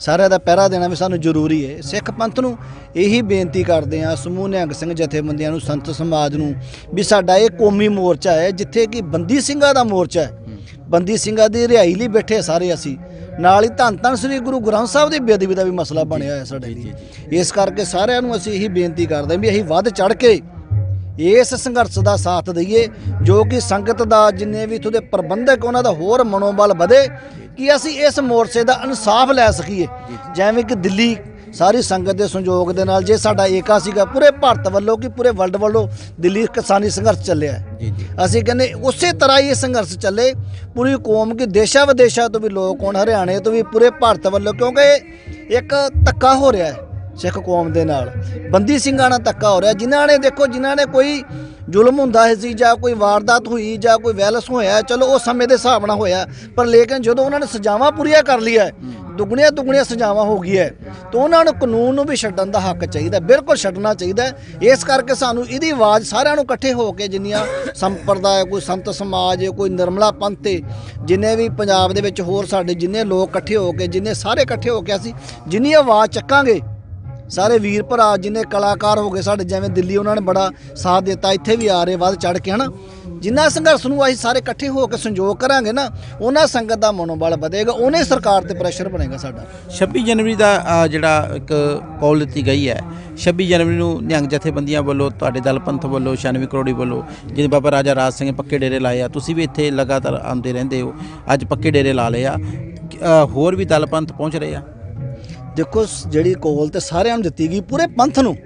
ਸਾਰਿਆਂ ਦਾ ਪਹਿਰਾ ਦੇਣਾ ਵੀ ਸਾਨੂੰ ਜ਼ਰੂਰੀ ਹੈ। ਸਿੱਖ ਪੰਥ ਨੂੰ ਇਹੀ ਬੇਨਤੀ ਕਰਦੇ ਆ, ਸਮੂਹ ਨਿਹੰਗ ਸਿੰਘ ਜਥੇਬੰਦੀਆਂ ਨੂੰ, ਸੰਤ ਸਮਾਜ ਨੂੰ, ਵੀ ਸਾਡਾ ਇਹ ਕੌਮੀ ਮੋਰਚਾ ਹੈ, ਜਿੱਥੇ ਕਿ ਬੰਦੀ ਸਿੰਘਾਂ ਦਾ ਮੋਰਚਾ ਹੈ। ਬੰਦੀ ਸਿੰਘਾਂ ਦੀ ਰਿਹਾਈ ਲਈ ਬੈਠੇ ਸਾਰੇ ਅਸੀਂ। ਨਾਲ ਹੀ ਧੰਨ ਧੰਨ ਸ੍ਰੀ ਗੁਰੂ ਗ੍ਰੰਥ ਸਾਹਿਬ ਦੀ ਬੇਅਦਬੀ ਦਾ ਵੀ ਮਸਲਾ ਬਣਿਆ ਹੋਇਆ ਸਾਡੇ ਲਈ। ਇਸ ਕਰਕੇ ਸਾਰਿਆਂ ਨੂੰ ਅਸੀਂ ਇਹੀ ਬੇਨਤੀ ਕਰਦੇ ਹਾਂ ਵੀ ਅਸੀਂ ਵੱਧ ਚੜ ਕੇ ਇਸ ਸੰਘਰਸ਼ ਦਾ ਸਾਥ ਦਈਏ, ਜੋ ਕਿ ਸੰਗਤ ਦਾ ਜਿੰਨੇ ਵੀ ਇੱਥੋਂ ਦੇ ਪ੍ਰਬੰਧਕ ਉਹਨਾਂ ਦਾ ਹੋਰ ਮਨੋਬਲ ਵਧੇ, ਕਿ ਅਸੀਂ ਇਸ ਮੋਰਚੇ ਦਾ ਇਨਸਾਫ ਲੈ ਸਕੀਏ। ਜਿਵੇਂ ਕਿ ਦਿੱਲੀ ਸਾਰੀ ਸੰਗਤ ਦੇ ਸੰਯੋਗ ਦੇ ਨਾਲ ਜੇ ਸਾਡਾ ਏਕਾ ਸੀਗਾ ਪੂਰੇ ਭਾਰਤ ਵੱਲੋਂ ਕਿ ਪੂਰੇ ਵਰਲਡ ਵੱਲੋਂ ਦਿੱਲੀ ਕਿਸਾਨੀ ਸੰਘਰਸ਼ ਚੱਲਿਆ ਜੀ ਜੀ। ਅਸੀਂ ਕਹਿੰਦੇ ਉਸੇ ਤਰ੍ਹਾਂ ਹੀ ਇਹ ਸੰਘਰਸ਼ ਚੱਲੇ। ਪੂਰੀ ਕੌਮ ਕਿ ਦੇਸ਼ਾਂ ਵਿਦੇਸ਼ਾਂ ਤੋਂ ਵੀ ਲੋਕ ਆਉਣ ਹਰਿਆਣੇ ਤੋਂ ਵੀ ਪੂਰੇ ਭਾਰਤ ਵੱਲੋਂ ਕਿਉਂਕਿ ਇੱਕ ਧੱਕਾ ਹੋ ਰਿਹਾ ਹੈ। ਸਿੱਖ ਕੌਮ ਦੇ ਨਾਲ। ਬੰਦੀ ਸਿੰਘਾਂ ਨਾਲ ਧੱਕਾ ਹੋ ਰਿਹਾ। ਜਿਨ੍ਹਾਂ ਨੇ ਦੇਖੋ, ਜਿਨ੍ਹਾਂ ਨੇ ਕੋਈ ਜ਼ੁਲਮ ਹੁੰਦਾ ਸੀ ਜਾਂ ਕੋਈ ਵਾਰਦਾਤ ਹੋਈ ਜਾਂ ਕੋਈ ਵੈਲਸ ਹੋਇਆ, ਚਲੋ ਉਹ ਸਮੇਂ ਦੇ ਹਿਸਾਬ ਨਾਲ ਹੋਇਆ। ਪਰ ਲੇਕਿਨ ਜਦੋਂ ਉਹਨਾਂ ਨੇ ਸਜ਼ਾਵਾਂ ਪੂਰੀਆਂ ਕਰ ਲਈਆਂ ਦੁੱਗਣੀਆਂ ਦੁੱਗਣੀਆਂ ਸਜ਼ਾਵਾਂ ਹੋ ਗਈਆਂ, ਤਾਂ ਉਹਨਾਂ ਨੂੰ ਕਾਨੂੰਨ ਨੂੰ ਵੀ ਛੱਡਣ ਦਾ ਹੱਕ ਚਾਹੀਦਾ, ਬਿਲਕੁਲ ਛੱਡਣਾ ਚਾਹੀਦਾ ਇਸ ਕਰਕੇ ਸਾਨੂੰ ਇਹਦੀ ਆਵਾਜ਼ ਸਾਰਿਆਂ ਨੂੰ ਇਕੱਠੇ ਹੋ ਕੇ ਜਿੰਨੀਆਂ ਸੰਪਰਦਾਇ, ਕੋਈ ਸੰਤ ਸਮਾਜ, ਕੋਈ ਨਿਰਮਲਾ ਪੰਥ ਤੇ, ਜਿੰਨੇ ਵੀ ਪੰਜਾਬ ਦੇ ਵਿੱਚ ਹੋਰ ਸਾਡੇ ਜਿੰਨੇ ਲੋਕ ਇਕੱਠੇ ਹੋ ਕੇ, ਜਿੰਨੇ ਸਾਰੇ ਇਕੱਠੇ ਹੋ ਕੇ ਅਸੀਂ ਜਿੰਨੀ ਆਵਾਜ਼ ਚੱਕਾਂਗੇ ਸਾਰੇ ਵੀਰ ਭਰਾ ਜਿੰਨੇ ਕਲਾਕਾਰ ਹੋ ਗਏ ਸਾਡੇ, ਜਿਵੇਂ ਦਿੱਲੀ ਉਹਨਾਂ ਨੇ ਬੜਾ ਸਾਥ ਦਿੱਤਾ, ਇੱਥੇ ਵੀ ਆ ਰਹੇ, ਵੱਧ ਚੜ ਕੇ, ਹਨਾ? ਜਿੰਨਾ ਸੰਘਰਸ਼ ਨੂੰ ਅਸੀਂ ਸਾਰੇ ਇਕੱਠੇ ਹੋ ਕੇ ਸੰਯੋਗ ਕਰਾਂਗੇ ਨਾ, ਉਹਨਾਂ ਸੰਗਤ ਦਾ ਮਨੋਬਲ ਵਧੇਗਾ, ਉਹਨੇ ਸਰਕਾਰ ਤੇ ਪ੍ਰੈਸ਼ਰ ਬਣੇਗਾ ਸਾਡਾ। 26 ਜਨਵਰੀ ਦਾ ਜਿਹੜਾ ਇੱਕ ਕੌਲ ਦਿੱਤੀ ਗਈ ਹੈ 26 ਜਨਵਰੀ ਨੂੰ ਨਿਹੰਗ ਜਥੇਬੰਦੀਆਂ ਵੱਲੋਂ, ਤੁਹਾਡੇ ਦਲ ਪੰਥ ਵੱਲੋਂ 96 ਕਰੋੜੀ ਵੱਲੋਂ ਜਿਹਦੇ ਬਾਬਾ ਰਾਜਾ ਰਾਜ ਸਿੰਘ ਪੱਕੇ ਡੇਰੇ ਲਾਏ ਆ, ਤੁਸੀਂ ਵੀ ਇੱਥੇ ਲਗਾਤਾਰ ਆਉਂਦੇ ਰਹਿੰਦੇ ਹੋ, ਅੱਜ ਪੱਕੇ ਡੇਰੇ ਲਾ ਲਏ ਆ ਹੋਰ ਵੀ ਦਲ ਪੰਥ ਪਹੁੰਚ ਰਹੇ ਆ? ਦੇਖੋ ਜਿਹੜੀ ਕੋਲ ਤੇ ਸਾਰਿਆਂ ਨੂੰ ਦਿੱਤੀ ਗਈ ਪੂਰੇ ਪੰਥ ਨੂੰ।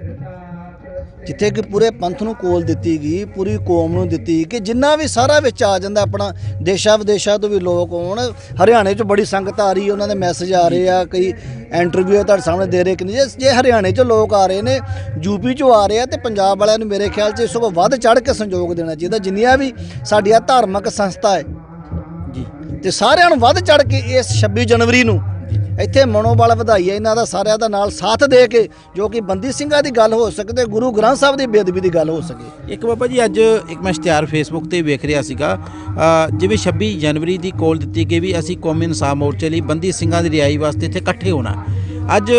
ਜਿੱਥੇ ਕਿ ਪੂਰੇ ਪੰਥ ਨੂੰ ਕੋਲ ਦਿੱਤੀ ਗਈ ਪੂਰੀ ਕੌਮ ਨੂੰ ਦਿੱਤੀ ਕਿ ਜਿੰਨਾ ਵੀ ਸਾਰਾ ਵਿੱਚ ਆ ਜਾਂਦਾ ਆਪਣਾ ਦੇਸ਼ਾਂ ਵਿਦੇਸ਼ਾਂ ਤੋਂ ਵੀ ਲੋਕ ਆਉਣ। ਹਰਿਆਣੇ 'ਚ ਬੜੀ ਸੰਗਤ ਆ ਰਹੀ ਹੈ ਉਹਨਾਂ ਦੇ ਮੈਸੇਜ ਆ ਰਹੇ ਆ ਕਈ ਇੰਟਰਵਿਊ ਤੁਹਾਡੇ ਸਾਹਮਣੇ ਦੇ ਰਹੇ ਕਿ ਨਹੀਂ। ਜੇ- ਜੇ ਹਰਿਆਣੇ 'ਚ ਲੋਕ ਆ ਰਹੇ ਨੇ ਯੂਪੀ 'ਚੋਂ ਆ ਰਹੇ ਆ ਤੇ ਪੰਜਾਬ ਵਾਲਿਆਂ ਨੂੰ ਮੇਰੇ ਖਿਆਲ 'ਚ ਇਸ ਤੋਂ ਵੱਧ ਚੜ ਕੇ ਸੰਯੋਗ ਦੇਣਾ ਚਾਹੀਦਾ ਜਿੰਨੀਆਂ ਵੀ ਸਾਡੀਆਂ ਧਾਰਮਿਕ ਸੰਸਥਾ ਹੈ। ਜੀ। ਤੇ ਸਾਰਿਆਂ ਨੂੰ ਵੱਧ ਚੜ ਕੇ ਇਸ 26 ਜਨਵਰੀ ਨੂੰ ਇੱਥੇ ਮਨੋਬਲ ਵਧਾਈਏ ਇਹਨਾਂ ਦਾ ਸਾਰਿਆਂ ਦਾ ਨਾਲ ਸਾਥ ਦੇ ਕੇ ਜੋ ਕਿ ਬੰਦੀ ਸਿੰਘਾਂ ਦੀ ਗੱਲ ਹੋ ਸਕੇ ਗੁਰੂ ਗ੍ਰੰਥ ਸਾਹਿਬ ਦੀ ਬੇਅਦਬੀ ਦੀ ਗੱਲ ਹੋ ਸਕੇ। ਇੱਕ ਬਾਬਾ ਜੀ ਅੱਜ ਇੱਕ ਮੈਂ ਇਸ਼ਤਿਹਾਰ ਫੇਸਬੁੱਕ ਤੇ ਵੇਖ ਰਿਹਾ ਸੀਗਾ। ਜਿਵੇਂ 26 ਜਨਵਰੀ ਦੀ ਕੋਲ ਦਿੱਤੀ ਗਈ ਵੀ ਅਸੀਂ ਕੌਮੀ ਇਨਸਾਫ ਮੋਰਚੇ ਲਈ ਬੰਦੀ ਸਿੰਘਾਂ ਦੀ ਰਿਹਾਈ ਵਾਸਤੇ ਇੱਥੇ ਇਕੱਠੇ ਹੋਣਾ। ਅੱਜ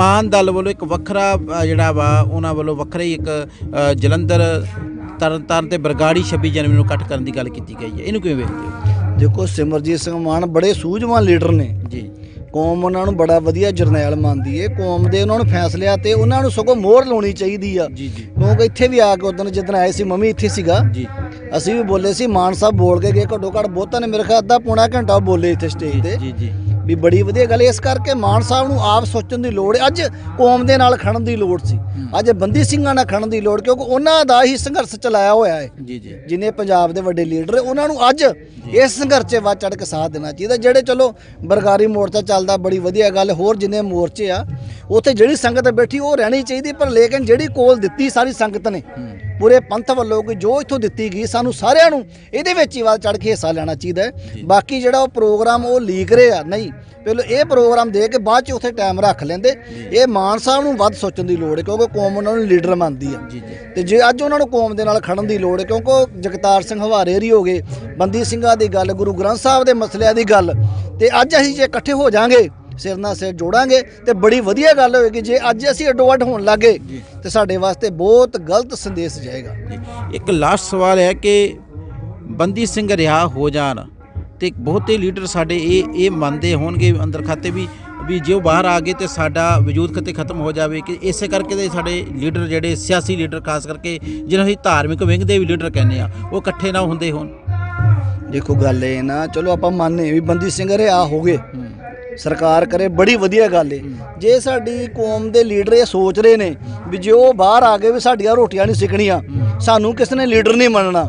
ਮਾਨ ਦਲ ਵੱਲੋਂ ਇੱਕ ਵੱਖਰਾ ਜਿਹੜਾ ਵਾ ਉਹਨਾਂ ਵੱਲੋਂ ਵੱਖਰਾ ਹੀ ਇੱਕ ਜਲੰਧਰ ਤਰਨਤਾਰਨ ਤੇ ਬਰਗਾੜੀ 26 ਜਨਵਰੀ ਨੂੰ ਇਕੱਠ ਕਰਨ ਦੀ ਗੱਲ ਕੀਤੀ ਗਈ ਹੈ। ਇਹਨੂੰ ਕਿਵੇਂ ਵੇਖਦੇ ਹੋ? ਦੇਖੋ ਸਿਮਰਜੀਤ ਸਿੰਘ ਮਾਨ ਬੜੇ ਸੂਝਵਾਨ ਲੀਡਰ ਨੇ। ਜੀ। ਕੌਮ ਉਹਨਾਂ ਨੂੰ ਬੜਾ ਵਧੀਆ ਜਰਨੈਲ ਮੰਨਦੀ ਏ ਕੌਮ ਦੇ ਉਹਨਾਂ ਨੂੰ ਫੈਸਲਿਆਂ ਤੇ ਉਹਨਾਂ ਨੂੰ ਸਗੋਂ ਮੋਹਰ ਲਾਉਣੀ ਚਾਹੀਦੀ ਆ। ਜੀ ਜੀ। ਕਿਉਂਕਿ ਇੱਥੇ ਵੀ ਆ ਕੇ ਉਦੋਂ ਜਦੋਂ ਆਏ ਸੀ ਮੰਮੀ ਇੱਥੇ ਸੀਗਾ। ਜੀ। ਅਸੀਂ ਵੀ ਬੋਲੇ ਸੀ ਮਾਨ ਸਾਹਿਬ ਬੋਲ ਕੇ ਗਏ ਘੱਟੋ ਘੱਟ ਬਹੁਤਾਂ ਨੇ ਮੇਰੇ ਖਿਆਲ ਅੱਧਾ ਪੌਣਾ ਘੰਟਾ ਬੋਲੇ ਇੱਥੇ ਸਟੇਜ ਤੇ। ਜੀ ਜੀ। ਵੀ ਬੜੀ ਵਧੀਆ ਗੱਲ। ਇਸ ਕਰਕੇ ਮਾਨ ਸਾਹਿਬ ਨੂੰ ਆਪ ਸੋਚਣ ਦੀ ਲੋੜ ਹੈ। ਅੱਜ ਕੌਮ ਦੇ ਨਾਲ ਖੜਨ ਦੀ ਲੋੜ ਸੀ। ਅੱਜ ਬੰਦੀ ਸਿੰਘਾਂ ਨਾਲ ਖੜਨ ਦੀ ਲੋੜ ਕਿਉਂਕਿ ਉਹਨਾਂ ਦਾ ਹੀ ਸੰਘਰਸ਼ ਚਲਾਇਆ ਹੋਇਆ ਹੈ। ਜੀ ਜੀ। ਜਿਨੇ ਪੰਜਾਬ ਦੇ ਵੱਡੇ ਲੀਡਰ ਉਹਨਾਂ ਨੂੰ ਅੱਜ ਇਸ ਸੰਘਰਸ਼ 'ਚ ਵੱਧ ਚੜ ਕੇ ਸਾਥ ਦੇਣਾ ਚਾਹੀਦਾ। ਜਿਹੜੇ ਚਲੋ ਬਰਗਾਰੀ ਮੋਰਚਾ ਚੱਲਦਾ ਬੜੀ ਵਧੀਆ ਗੱਲ ਹੋਰ ਜਿੰਨੇ ਮੋਰਚੇ ਆ ਉੱਥੇ ਜਿਹੜੀ ਸੰਗਤ ਬੈਠੀ ਉਹ ਰਹਿਣੀ ਚਾਹੀਦੀ ਪਰ ਲੇਕਿਨ ਜਿਹੜੀ ਕੋਲ ਦਿੱਤੀ ਸਾਰੀ ਸੰਗਤ ਨੇ ਪੂਰੇ ਪੰਥ ਵੱਲੋਂ ਕਿ ਜੋ ਇੱਥੋਂ ਦਿੱਤੀ ਗਈ ਸਾਨੂੰ ਸਾਰਿਆਂ ਨੂੰ ਇਹਦੇ ਵਿੱਚ ਹੀ ਵੱਧ ਚੜ ਕੇ ਹਿੱਸਾ ਲੈਣਾ ਚਾਹੀਦਾ ਹੈ। ਬਾਕੀ ਜਿਹੜਾ ਉਹ ਪ੍ਰੋਗਰਾਮ ਉਹ ਲੀਕ ਰਿਹਾ ਨਹੀਂ। ਪਹਿਲਾਂ ਇਹ ਪ੍ਰੋਗਰਾਮ ਦੇ ਕੇ ਬਾਅਦ ਚ ਉੱਥੇ ਟਾਈਮ ਰੱਖ ਲੈਂਦੇ। ਇਹ ਮਾਨ ਸਾਹਿਬ ਨੂੰ ਵੱਧ ਸੋਚਣ ਦੀ ਲੋੜ ਹੈ ਕਿਉਂਕਿ ਕੌਮ ਉਹਨਾਂ ਨੂੰ ਲੀਡਰ ਮੰਨਦੀ ਆ। ਜੀ ਜੀ। ਤੇ ਜੇ ਅੱਜ ਉਹਨਾਂ ਨੂੰ ਕੌਮ ਦੇ ਨਾਲ ਖੜਨ ਦੀ ਲੋੜ ਹੈ ਕਿਉਂਕਿ ਉਹ ਜਗਤਾਰ ਸਿੰਘ ਹਵਾਰੇਰੀ ਹੋ ਗਏ ਬੰਦੀ ਸਿੰਘਾਂ ਦੀ ਗੱਲ ਗੁਰੂ ਗ੍ਰੰਥ ਸਾਹਿਬ ਦੇ ਮਸਲਿਆਂ ਦੀ ਗੱਲ ਤੇ ਅੱਜ ਅਸੀਂ ਜੇ ਇਕੱਠੇ ਹੋ ਜਾਾਂਗੇ ਸਿਰ ਨਾਲ ਸਿਰ ਜੋੜਾਂਗੇ ਤੇ ਬੜੀ ਵਧੀਆ ਗੱਲ ਹੋਏਗੀ। ਜੇ ਅੱਜ ਅਸੀਂ ਅੱਡੋ ਅੱਡ ਹੋਣ ਲੱਗੇ ਤੇ ਸਾਡੇ ਵਾਸਤੇ ਬਹੁਤ ਗਲਤ ਸੰਦੇਸ਼ ਜਾਏਗਾ। ਇੱਕ ਲਾਸਟ ਸਵਾਲ ਹੈ ਕਿ ਬੰਦੀ ਸਿੰਘ ਰਿਹਾ ਹੋ ਜਾਣ ਤੇ ਬਹੁਤੇ ਲੀਡਰ ਸਾਡੇ ਇਹ ਇਹ ਮੰਨਦੇ ਹੋਣਗੇ ਅੰਦਰ ਖਾਤੇ ਵੀ ਵੀ ਜੇ ਉਹ ਬਾਹਰ ਆ ਗਏ ਤੇ ਸਾਡਾ ਵਜੂਦ ਕਿਤੇ ਖਤਮ ਹੋ ਜਾਵੇ ਕਿ ਇਸੇ ਕਰਕੇ ਤੇ ਸਾਡੇ ਲੀਡਰ ਜਿਹੜੇ ਸਿਆਸੀ ਲੀਡਰ ਖਾਸ ਕਰਕੇ ਜਿਹਨਾਂ ਅਸੀਂ ਧਾਰਮਿਕ ਵਿੰਗ ਦੇ ਵੀ ਲੀਡਰ ਕਹਿੰਦੇ ਆ ਉਹ ਇਕੱਠੇ ਨਾ ਹੁੰਦੇ ਹੋਣ। ਦੇਖੋ ਗੱਲ ਇਹ ਨਾ ਚਲੋ ਆਪਾਂ ਮੰਨਨੇ ਵੀ ਬੰਦੀ ਸਿੰਘ ਰਿਹਾ ਹੋ। ਗਏ ਸਰਕਾਰ ਕਰੇ ਬੜੀ ਵਧੀਆ ਗੱਲ ਏ। ਜੇ ਸਾਡੀ ਕੌਮ ਦੇ ਲੀਡਰ ਇਹ ਸੋਚ ਰਹੇ ਨੇ ਵੀ ਜੇ ਉਹ ਬਾਹਰ ਆ ਗਏ ਵੀ ਸਾਡੀਆਂ ਰੋਟੀਆਂ ਨਹੀਂ ਸਿਕਣੀਆਂ ਸਾਨੂੰ ਕਿਸ ਨੇ ਲੀਡਰ ਨਹੀਂ ਮੰਨਣਾ।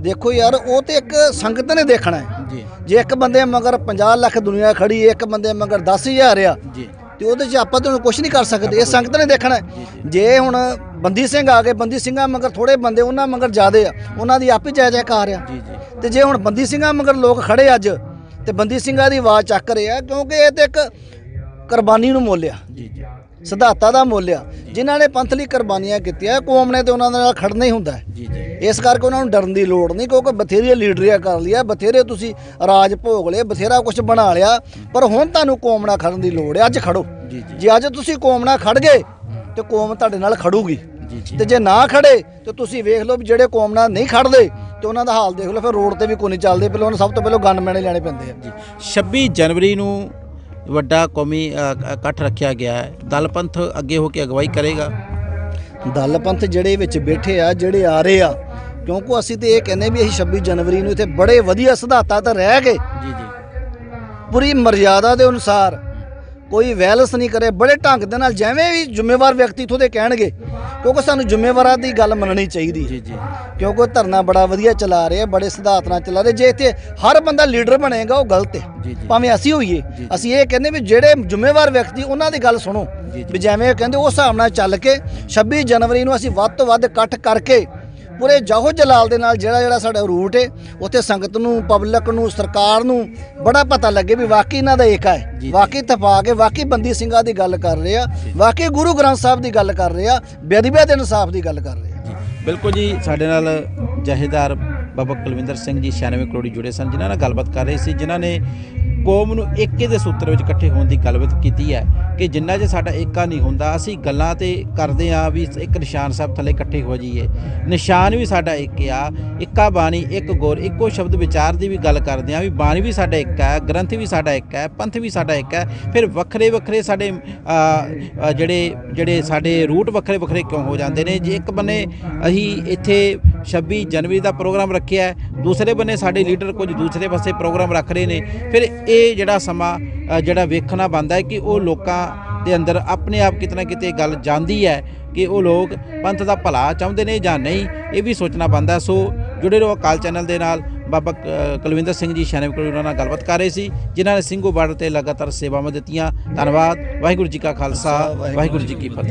ਦੇਖੋ ਯਾਰ ਉਹ ਤੇ ਇੱਕ ਸੰਗਤ ਨੇ ਦੇਖਣਾ ਹੈ। ਜੀ। ਇੱਕ ਬੰਦੇ ਮਗਰ 50 ਲੱਖ ਦੁਨੀਆ ਖੜੀ ਇੱਕ ਬੰਦੇ ਮਗਰ 10000 ਆ ਜੀ। ਤੇ ਉਹਦੇ 'ਚ ਆਪਾਂ ਤਾਂ ਕੁਝ ਨਹੀਂ ਕਰ ਸਕਦੇ। ਇਹ ਸੰਗਤ ਨੇ ਦੇਖਣਾ। ਜੇ ਹੁਣ ਬੰਦੀ ਸਿੰਘ ਆ ਗਏ ਬੰਦੀ ਸਿੰਘਾਂ ਮਗਰ ਥੋੜੇ ਬੰਦੇ ਉਹਨਾਂ ਮਗਰ ਜ਼ਿਆਦੇ ਆ ਉਹਨਾਂ ਦੀ ਆਪੇ ਜੈ ਜੈਕਾਰ ਆ ਤੇ ਜੇ ਹੁਣ ਬੰਦੀ ਸਿੰਘਾਂ ਮਗਰ ਲੋਕ ਖੜੇ ਅੱਜ ਤੇ ਬੰਦੀ ਸਿੰਘਾਂ ਦੀ ਆਵਾਜ਼ ਚੱਕ ਰਹੇ ਕਿਉਂਕਿ ਇਹ ਤੇ ਇੱਕ ਕੁਰਬਾਨੀ ਨੂੰ ਮੋਲਿਆ। ਜੀ ਜੀ। ਸਿਧਾਂਤਾਂ ਦਾ ਮੋਲਿਆ। ਜਿਨ੍ਹਾਂ ਨੇ ਪੰਥ ਲਈ ਕੁਰਬਾਨੀਆਂ ਕੀਤੀਆਂ ਕੌਮ ਨੇ ਤੇ ਉਹਨਾਂ ਦੇ ਨਾਲ ਖੜਨਾ ਹੀ ਹੁੰਦਾ ਜੀ ਜੀ। ਇਸ ਕਰਕੇ ਉਹਨਾਂ ਨੂੰ ਡਰਨ ਦੀ ਲੋੜ ਨਹੀਂ ਕਿਉਂਕਿ ਬਥੇਰੀਆਂ ਲੀਡਰੀਆਂ ਕਰ ਲਿਆ ਬਥੇਰੇ ਤੁਸੀਂ ਰਾਜ ਭੋਗ ਲਏ ਬਥੇਰਾ ਕੁਝ ਬਣਾ ਲਿਆ ਪਰ ਹੁਣ ਤੁਹਾਨੂੰ ਕੌਮ ਨਾਲ ਖੜਨ ਦੀ ਲੋੜ ਹੈ ਅੱਜ ਖੜੋ। ਜੀ ਜੀ। ਜੇ ਅੱਜ ਤੁਸੀਂ ਕੌਮ ਨਾਲ ਖੜ ਗਏ ਤੇ ਕੌਮ ਤੁਹਾਡੇ ਨਾਲ ਖੜੂਗੀ। ਜੀ ਜੀ। ਤੇ ਜੇ ਨਾ ਖੜੇ ਤੇ ਤੁਸੀਂ ਵੇਖ ਲਓ ਵੀ ਜਿਹੜੇ ਕੌਮ ਨਾਲ ਨਹੀਂ ਖੜਦੇ ਤੇ ਉਹਨਾਂ ਦਾ ਹਾਲ ਦੇਖ ਲਓ ਫਿਰ ਰੋਡ ਤੇ ਵੀ ਕੋਈ ਨਹੀਂ ਚੱਲਦੇ ਪਹਿਲਾਂ ਉਹਨਾਂ ਸਭ ਤੋਂ ਪਹਿਲਾਂ ਗਨ ਮੈਨੇ ਲੈਣੇ ਪੈਂਦੇ ਆ। ਜੀ 26 ਜਨਵਰੀ ਨੂੰ ਵੱਡਾ ਕੌਮੀ ਇਕੱਠ ਰੱਖਿਆ ਗਿਆ ਹੈ। ਦਲ ਪੰਥ ਅੱਗੇ ਹੋ ਕੇ ਅਗਵਾਈ ਕਰੇਗਾ। ਦਲ ਪੰਥ ਜਿਹੜੇ ਵਿੱਚ ਬੈਠੇ ਆ ਜਿਹੜੇ ਆ ਰਹੇ ਆ ਕਿਉਂਕਿ ਅਸੀਂ ਤੇ ਇਹ ਕਹਿੰਦੇ ਵੀ ਅਸੀਂ 26 ਜਨਵਰੀ ਨੂੰ ਇੱਥੇ ਬੜੇ ਵਧੀਆ ਸਿਧਾਂਤਾਂ ਤੇ ਰਹਿ ਕੇ ਜੀ ਜੀ। ਪੂਰੀ ਮਰਜ਼ਾਦਾ ਦੇ ਅਨੁਸਾਰ ਕੋਈ ਵੈਲਸ ਨਹੀਂ ਕਰੇ ਬੜੇ ਢੰਗ ਦੇ ਨਾਲ ਜਿਵੇਂ ਵੀ ਜ਼ਿੰਮੇਵਾਰ ਵਿਅਕਤੀ ਇਥੋਂ ਦੇ ਕਹਿਣਗੇ ਕਿਉਂਕਿ ਸਾਨੂੰ ਜ਼ਿੰਮੇਵਾਰਾਂ ਦੀ ਗੱਲ ਮੰਨਣੀ ਚਾਹੀਦੀ ਜੀ ਜੀ ਕਿਉਂਕਿ ਧਰਨਾ ਬੜਾ ਵਧੀਆ ਚਲਾ ਰਹੇ ਆ ਬੜੇ ਸਿਧਾਂਤ ਨਾਲ ਚਲਾ ਰਹੇ ਜੇ ਇੱਥੇ ਹਰ ਬੰਦਾ ਲੀਡਰ ਬਣੇਗਾ ਉਹ ਗਲਤ ਹੈ। ਭਾਵੇਂ ਅਸੀਂ ਹੋਈਏ। ਅਸੀਂ ਇਹ ਕਹਿੰਦੇ ਵੀ ਜਿਹੜੇ ਜ਼ਿੰਮੇਵਾਰ ਵਿਅਕਤੀ ਉਹਨਾਂ ਦੀ ਗੱਲ ਸੁਣੋ। ਵੀ ਜਿਵੇਂ ਕਹਿੰਦੇ ਉਸ ਹਿਸਾਬ ਨਾਲ ਚੱਲ ਕੇ 26 ਜਨਵਰੀ ਨੂੰ ਅਸੀਂ ਵੱਧ ਤੋਂ ਵੱਧ ਇਕੱਠ ਕਰਕੇ ਪੂਰੇ ਜਾਹੋ ਜਲਾਲ ਦੇ ਨਾਲ ਜਿਹੜਾ ਜਿਹੜਾ ਸਾਡਾ ਰੂਟ ਹੈ ਉੱਥੇ ਸੰਗਤ ਨੂੰ ਪਬਲਿਕ ਨੂੰ ਸਰਕਾਰ ਨੂੰ ਬੜਾ ਪਤਾ ਲੱਗੇ ਵੀ ਵਾਕਈ ਇਹਨਾਂ ਦਾ ਏਕਾ ਹੈ। ਵਾਕਈ ਤਫਾਕ ਹੈ ਵਾਕਈ ਬੰਦੀ ਸਿੰਘਾਂ ਦੀ ਗੱਲ ਕਰ ਰਹੇ ਆ ਵਾਕਈ ਗੁਰੂ ਗ੍ਰੰਥ ਸਾਹਿਬ ਦੀ ਗੱਲ ਕਰ ਰਹੇ ਆ ਬੇਅਦਬੀਆਂ ਦੇ ਇਨਸਾਫ ਦੀ ਗੱਲ ਕਰ ਰਹੇ ਆ। ਬਿਲਕੁਲ ਜੀ ਸਾਡੇ ਨਾਲ ਜਹੇਦਾਰ ਬਾਬਾ ਕੁਲਵਿੰਦਰ ਸਿੰਘ ਜੀ 96 ਕਰੋੜੀ ਜੁੜੇ ਸਨ ਜਿਨ੍ਹਾਂ ਨਾਲ ਗੱਲਬਾਤ ਕਰ ਰਹੇ ਸੀ ਜਿਨ੍ਹਾਂ ਨੇ ਕੌਮ ਨੂੰ ਏਕੇ ਦੇ ਸੂਤਰ ਵਿੱਚ ਇਕੱਠੇ ਹੋਣ ਦੀ ਗੱਲਬਾਤ ਕੀਤੀ ਹੈ ਕਿ ਜਿੰਨਾ ਜੇ ਸਾਡਾ ਏਕਾ ਨਹੀਂ ਹੁੰਦਾ, ਅਸੀਂ ਗੱਲਾਂ ਤੇ ਕਰਦੇ ਆ ਵੀ ਇੱਕ ਨਿਸ਼ਾਨ ਸਾਹਿਬ ਥੱਲੇ ਇਕੱਠੇ ਹੋ ਜਾਈਏ। ਨਿਸ਼ਾਨ ਵੀ ਸਾਡਾ ਇੱਕ ਆ, ਇੱਕਾ ਬਾਣੀ, ਇੱਕ ਗੁਰ, ਇੱਕੋ ਸ਼ਬਦ ਵਿਚਾਰ ਦੀ ਵੀ ਗੱਲ ਕਰਦੇ ਆ ਵੀ ਬਾਣੀ ਵੀ ਸਾਡਾ ਇੱਕ ਹੈ, ਗ੍ਰੰਥ ਵੀ ਸਾਡਾ ਇੱਕ ਹੈ, ਪੰਥ ਵੀ ਸਾਡਾ ਇੱਕ ਹੈ, ਫਿਰ ਵੱਖਰੇ ਵੱਖਰੇ ਸਾਡੇ ਜਿਹੜੇ ਜਿਹੜੇ ਸਾਡੇ ਰੂਟ ਵੱਖਰੇ ਵੱਖਰੇ ਕਿਉਂ ਹੋ ਜਾਂਦੇ ਨੇ? ਜੇ ਇੱਕ ਬੰਨੇ ਅਸੀਂ ਇੱਥੇ 26 ਜਨਵਰੀ ਦਾ ਪ੍ਰੋਗਰਾਮ ਰੱਖਿਆ ਦੂਸਰੇ ਬੰਨੇ ਸਾਡੇ ਲੀਡਰ ਕੁਝ ਦੂਸਰੇ ਪਾਸੇ ਪ੍ਰੋਗਰਾਮ ਰੱਖ ਰਹੇ ਨੇ, ਫਿਰ ਇਹ ਜਿਹੜਾ ਸਮਾਂ ਜਿਹੜਾ ਵੇਖਣਾ ਬਣਦਾ ਹੈ ਕਿ ਉਹ ਲੋਕਾਂ ਦੇ ਅੰਦਰ ਆਪਣੇ ਆਪ ਕਿਤਨਾ ਕਿਤੇ ਗੱਲ ਜਾਂਦੀ ਹੈ ਕਿ ਉਹ ਲੋਕ ਪੰਥ ਦਾ ਭਲਾ ਚਾਹੁੰਦੇ ਨੇ ਜਾਂ ਨਹੀਂ ਇਹ ਵੀ ਸੋਚਣਾ ਬਣਦਾ ਸੋ ਜੁੜੇ ਰਹੋ ਅਕਾਲ ਚੈਨਲ ਦੇ ਨਾਲ। ਬਾਬਾ ਕੁਲਵਿੰਦਰ ਸਿੰਘ ਜੀ ਸ਼ਾਨਵ ਕੋਲ ਉਹਨਾਂ ਨਾਲ ਗੱਲਬਾਤ ਕਰ ਰਹੇ ਸੀ ਜਿਨ੍ਹਾਂ ਨੇ ਸਿੰਘੂ ਬਾਰਡਰ ਤੇ ਲਗਾਤਾਰ ਸੇਵਾਵਾਂ ਦਿੱਤੀਆਂ। ਧੰਨਵਾਦ। ਵਾਹਿਗੁਰੂ ਜੀ ਕਾ ਖਾਲਸਾ। ਵਾਹਿਗੁਰੂ ਜੀ ਕੀ ਫਤਿਹ।